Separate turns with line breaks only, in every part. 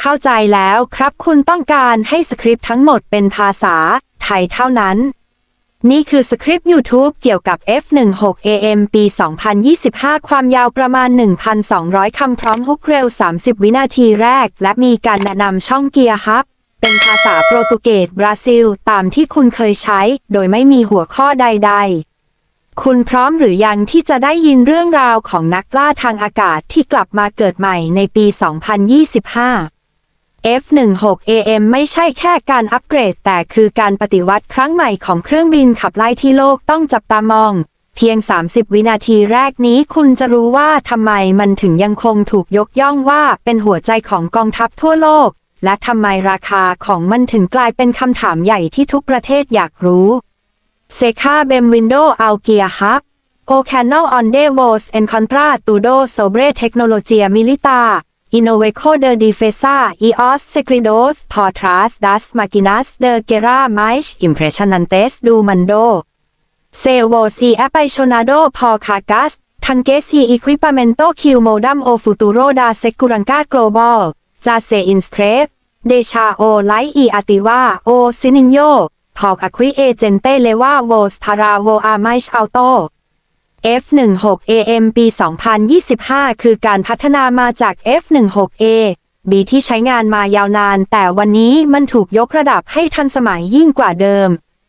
เข้าใจแล้วครับคุณต้องการให้สคริปต์ทั้งหมดเป็นภาษาไทยเท่านั้น นี่คือสคริปต์ YouTube เกี่ยวกับ F16 AM ปี 2025 ความยาวประมาณ 1,200 คำพร้อมฮุกเร็ว 30 วินาทีแรก และมีการแนะนำช่องเกียร์ฮับ เป็นภาษาโปรตุเกสบราซิล ตามที่คุณเคยใช้ โดยไม่มีหัวข้อใด ๆ คุณพร้อมหรือยังที่จะได้ยินเรื่องราวของนักล่าทางอากาศที่กลับมาเกิดใหม่ในปี 2025 F16 AM ไม่ใช่แค่การอัปเกรด แต่คือการปฏิวัติครั้งใหม่ของเครื่องบินขับไล่ที่โลกต้องจับตามองเพียง 30 วินาทีแรกนี้คุณจะรู้ว่าทำไมมันถึงยังคงถูกยกย่องว่าเป็นหัวใจของกองทัพทั่วโลก และทำไมราคาของมันถึงกลายเป็นคำถามใหญ่ที่ทุกประเทศอยากรู้เซคาเบมวินโดเอาเกียฮับโอแคนอลออนเดโวสแอนคอนทราตูโดโซเบรเทคโนโลยีมิลิตาอินโนเวโคเดอร์ดีเฟซาอีออสเซคริโดสพอทรัสดัสมากินัสเดอเกราไมชอิมเพรสชันนันเตสดูมันโดเซโวซีแอปไอโชนาโดพอคากัสทังเกซีอีควิปเมนโตคิวโมดัมโอฟูตูโรดาเซกูรังกาโกลบอล จาเซอินสเตรฟเดชาโอไลอีอาติวาโอซินิโยพอกอควิเอเจนเตเลว่าโวสพาราโวอาไมชอัลโต F16AM ปี 2025 คือการพัฒนามาจาก F16A B ที่ใช้งานมายาวนาน แต่วันนี้มันถูกยกระดับให้ทันสมัยยิ่งกว่าเดิม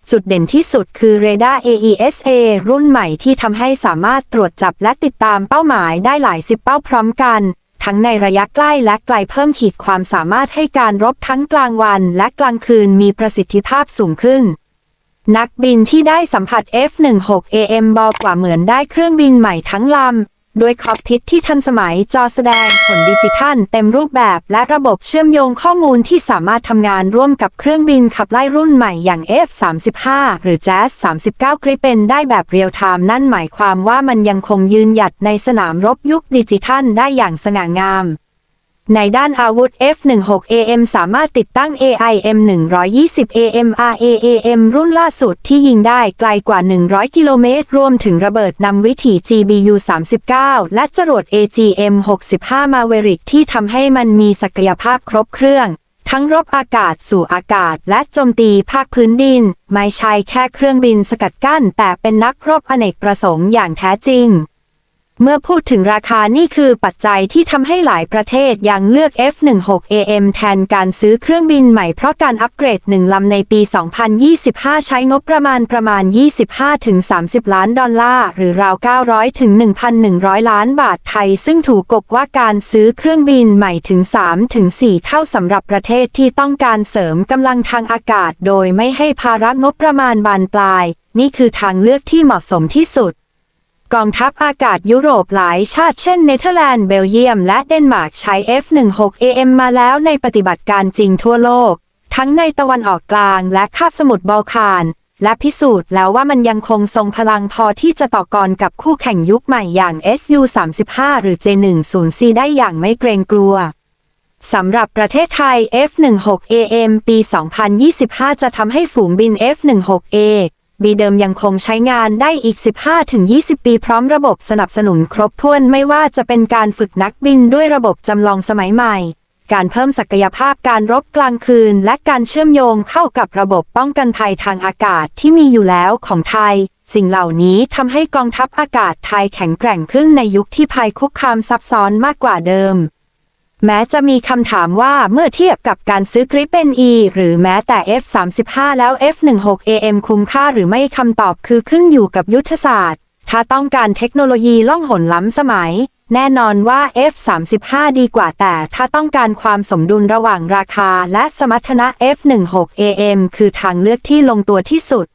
จุดเด่นที่สุดคือเรดาร์ AESA รุ่นใหม่ที่ทำให้สามารถตรวจจับและติดตามเป้าหมายได้หลายสิบเป้าพร้อมกัน ทั้งในระยะใกล้และไกลเพิ่มขีดความสามารถให้การรบทั้งกลางวันและกลางคืนมีประสิทธิภาพสูงขึ้น นักบินที่ได้สัมผัส F16 AM บอกว่าเหมือนได้เครื่องบินใหม่ทั้งลำ ด้วยคอกพิทที่ทันสมัยจอแสดงผลดิจิทัลเต็มรูปแบบและระบบเชื่อมโยงข้อมูลที่สามารถทำงานร่วมกับเครื่องบินขับไล่รุ่นใหม่อย่าง F35 หรือ Jazz 39 Gripen ได้แบบเรียลไทม์นั่นหมายความว่ามันยังคงยืนหยัดในสนามรบยุคดิจิทัลได้อย่างสง่างาม ในด้านอาวุธ F16 AM สามารถติดตั้ง AIM 120 AM RAAM รุ่นล่าสุดที่ยิงได้ไกลกว่า 100 กิโลเมตร รวมถึงระเบิดนำวิถี GBU 39 และจรวด AGM 65 Maverick ที่ทำให้มันมีศักยภาพครบเครื่อง ทั้งรบอากาศสู่อากาศและโจมตีภาคพื้นดิน ไม่ใช่แค่เครื่องบินสกัดกั้น แต่เป็นนักรบอเนกประสงค์อย่างแท้จริง เมื่อพูดถึงราคานี่คือปัจจัยที่ทำให้หลายประเทศยังเลือก F16 AM แทนการซื้อเครื่องบินใหม่เพราะการอัปเกรดหนึ่งลำในปี 2025 ใช้งบประมาณประมาณ 25-30 ล้านดอลลาร์หรือราว 900-1,100 ล้านบาทไทย ซึ่งถูกกบว่าการซื้อเครื่องบินใหม่ถึง 3-4 เท่าสำหรับประเทศที่ต้องการเสริมกำลังทางอากาศ โดยไม่ให้ภาระงบประมาณบานปลาย นี่คือทางเลือกที่เหมาะสมที่สุด กองทัพอากาศยุโรปหลายชาติเช่นเนเธอร์แลนด์ เบลเยียม และเดนมาร์กใช้ F16 AM มาแล้วในปฏิบัติการจริงทั่วโลก ทั้งในตะวันออกกลางและคาบสมุทรบอลข่าน และพิสูจน์แล้วว่ามันยังคงทรงพลังพอที่จะต่อกรกับคู่แข่งยุคใหม่อย่าง SU-35 หรือ J10C ได้อย่างไม่เกรงกลัวสำหรับประเทศไทย F16 AM ปี 2025 จะทำให้ฝูงบิน F16A บีเดิมยังคงใช้งานได้อีก 15-20 ปีพร้อมระบบสนับสนุนครบถ้วนไม่ว่าจะเป็นการฝึกนักบินด้วยระบบจำลองสมัยใหม่ การเพิ่มศักยภาพการรบกลางคืน และการเชื่อมโยงเข้ากับระบบป้องกันภัยทางอากาศที่มีอยู่แล้วของไทย สิ่งเหล่านี้ทำให้กองทัพอากาศไทยแข็งแกร่งขึ้นในยุคที่ภัยคุกคามซับซ้อนมากกว่าเดิม แม้จะมีคำถามว่าเมื่อเทียบกับการซื้อกริปเป็น E หรือแม้แต่ F35 แล้ว F16 AM คุ้มค่าหรือไม่คำตอบคือขึ้นอยู่กับยุทธศาสตร์ ถ้าต้องการเทคโนโลยีล่องหนล้ำสมัย แน่นอนว่า F35 ดีกว่าแต่ถ้าต้องการความสมดุลระหว่างราคาและสมรรถนะ F16 AM คือทางเลือกที่ลงตัวที่สุด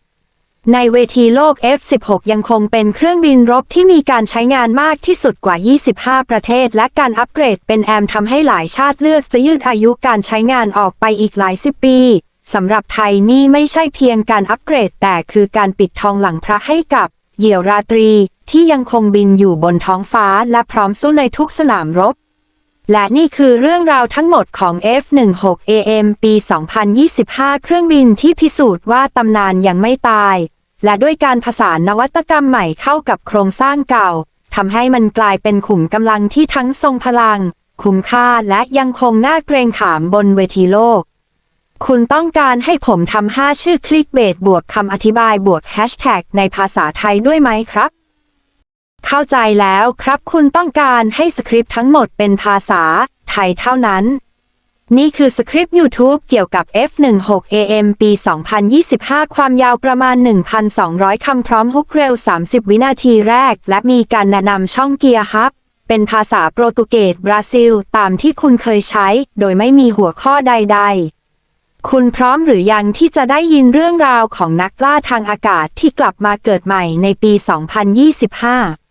ในเวทีโลก F16 ยังคงเป็นเครื่องบินรบที่มีการใช้งานมากที่สุดกว่า 25 ประเทศ และการอัปเกรดเป็นแอมทำให้หลายชาติเลือกจะยืดอายุการใช้งานออกไปอีกหลายสิบปีสำหรับไทยนี่ไม่ใช่เพียงการอัปเกรด แต่คือการปิดทองหลังพระให้กับ เหยี่ยวราตรี ที่ยังคงบินอยู่บนท้องฟ้าและพร้อมสู้ในทุกสนามรบ และนี่คือเรื่องราวทั้งหมดของ F16AM ปี 2025 เครื่องบินที่พิสูจน์ว่าตำนานยังไม่ตาย และด้วยการผสานนวัตกรรมใหม่เข้ากับโครงสร้างเก่าทำให้มันกลายเป็นขุมกำลังที่ทั้งทรงพลัง คุ้มค่าและยังคงน่าเกรงขามบนเวทีโลก คุณต้องการให้ผมทำ5ชื่อคลิกเบสบวกคำอธิบายบวกแฮชแท็กในภาษาไทยด้วยไหมครับ เข้าใจแล้วครับคุณต้องการให้สคริปต์ทั้งหมดเป็นภาษาไทยเท่านั้น นี่คือสคริปต์ YouTube เกี่ยวกับ F16AM ปี 2025 ความยาวประมาณ 1,200 คำพร้อมฮุกเร็ว 30 วินาทีแรก และมีการแนะนำช่องเกียร์ฮับ เป็นภาษาโปรตุเกสบราซิล ตามที่คุณเคยใช้ โดยไม่มีหัวข้อใด ๆ คุณพร้อมหรือยังที่จะได้ยินเรื่องราวของนักล่าทางอากาศที่กลับมาเกิดใหม่ในปี 2025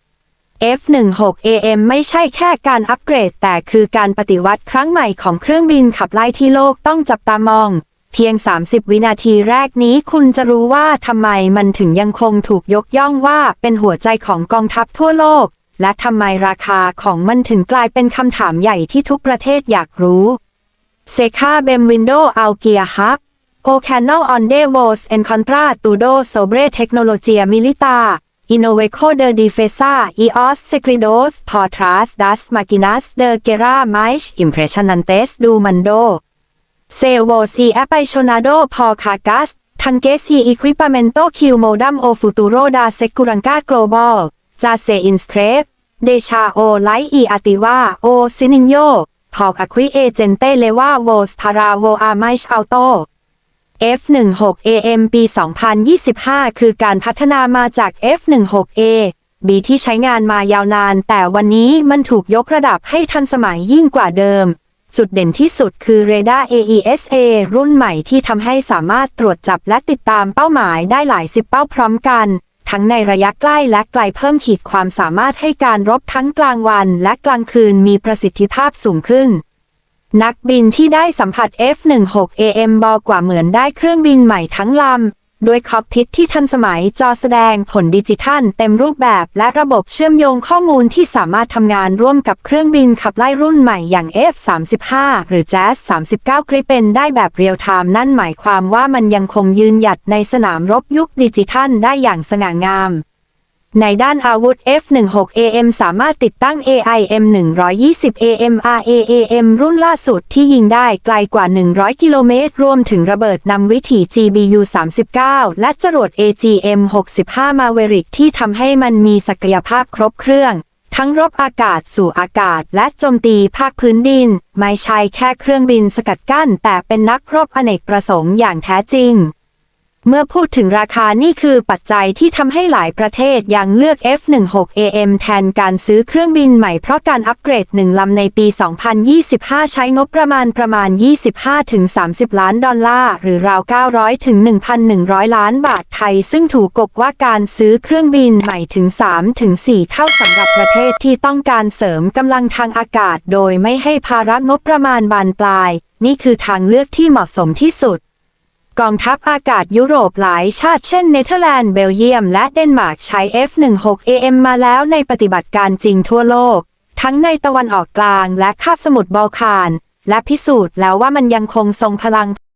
F16AM ไม่ใช่แค่การอัปเกรด แต่คือการปฏิวัติครั้งใหม่ของเครื่องบินขับไล่ที่โลกต้องจับตามอง เพียง 30 วินาทีแรกนี้คุณจะรู้ว่าทำไมมันถึงยังคงถูกยกย่องว่าเป็นหัวใจของกองทัพทั่วโลก และทำไมราคาของมันถึงกลายเป็นคำถามใหญ่ที่ทุกประเทศอยากรู้เซคาเบมวินโดอัลเกียฮับโอแคนอลออนเดโวสเอนคอนทราตูโดโซเบรเทคโนโลเจียมิลิตา Innoveco de Defensa EOS Secretos Portras das Máquinas de Guerra Mais Impressionantes do Mundo Servos e Apaixonado por Cargas Tanques e Equipamento que Modam o Futuro da Segurança Global Já se inscreve Deixa o like e ativa o sininho por aqui e gente leva vos para voar mais alto F16AM ปี 2025 คือการพัฒนามาจาก F16A B ที่ใช้งานมายาวนาน แต่วันนี้มันถูกยกระดับให้ทันสมัยยิ่งกว่าเดิม จุดเด่นที่สุดคือเรดาร์ AESA รุ่นใหม่ที่ทำให้สามารถตรวจจับและติดตามเป้าหมายได้หลายสิบเป้าพร้อมกัน ทั้งในระยะใกล้และไกลเพิ่มขีดความสามารถให้การรบทั้งกลางวันและกลางคืนมีประสิทธิภาพสูงขึ้น นักบินที่ได้สัมผัส F16AM บอกว่าเหมือนได้เครื่องบินใหม่ทั้งลำ ด้วยคอกพิทที่ทันสมัยจอแสดงผลดิจิทัลเต็มรูปแบบและระบบเชื่อมโยงข้อมูลที่สามารถทำงานร่วมกับเครื่องบินขับไล่รุ่นใหม่อย่าง F35 หรือ Jazz 39 Gripen ได้แบบเรียลไทม์นั่นหมายความว่ามันยังคงยืนหยัดในสนามรบยุคดิจิทัลได้อย่างสง่างาม ในด้านอาวุธ F16AM สามารถติดตั้ง AIM 120 AMRAAM รุ่นล่าสุดที่ยิงได้ไกลกว่า 100 กิโลเมตร รวมถึงระเบิดนำวิถี GBU 39 และจรวด AGM 65 Maverick ที่ทำให้มันมีศักยภาพครบเครื่อง ทั้งรบอากาศสู่อากาศและโจมตีภาคพื้นดิน ไม่ใช่แค่เครื่องบินสกัดกั้น แต่เป็นนักรบอเนกประสงค์อย่างแท้จริง เมื่อพูดถึงราคานี่คือปัจจัยที่ทำให้หลายประเทศยังเลือก F16AM แทนการซื้อเครื่องบินใหม่เพราะการอัปเกรดหนึ่งลำในปี 2025 ใช้งบประมาณประมาณ 25-30 ล้านดอลลาร์ หรือราว 900ถึง1,100 ล้านบาทไทย ซึ่งถูกกบว่าการซื้อเครื่องบินใหม่ถึง 3-4 เท่าสำหรับประเทศที่ต้องการเสริมกำลังทางอากาศ โดยไม่ให้ภาระงบประมาณบานปลาย นี่คือทางเลือกที่เหมาะสมที่สุด กองทัพอากาศยุโรปหลายชาติเช่นเนเธอร์แลนด์ เบลเยียม และเดนมาร์กใช้ F16AM มาแล้วในปฏิบัติการจริงทั่วโลก ทั้งในตะวันออกกลางและคาบสมุทรบอลข่าน และพิสูจน์แล้วว่ามันยังคงทรงพลัง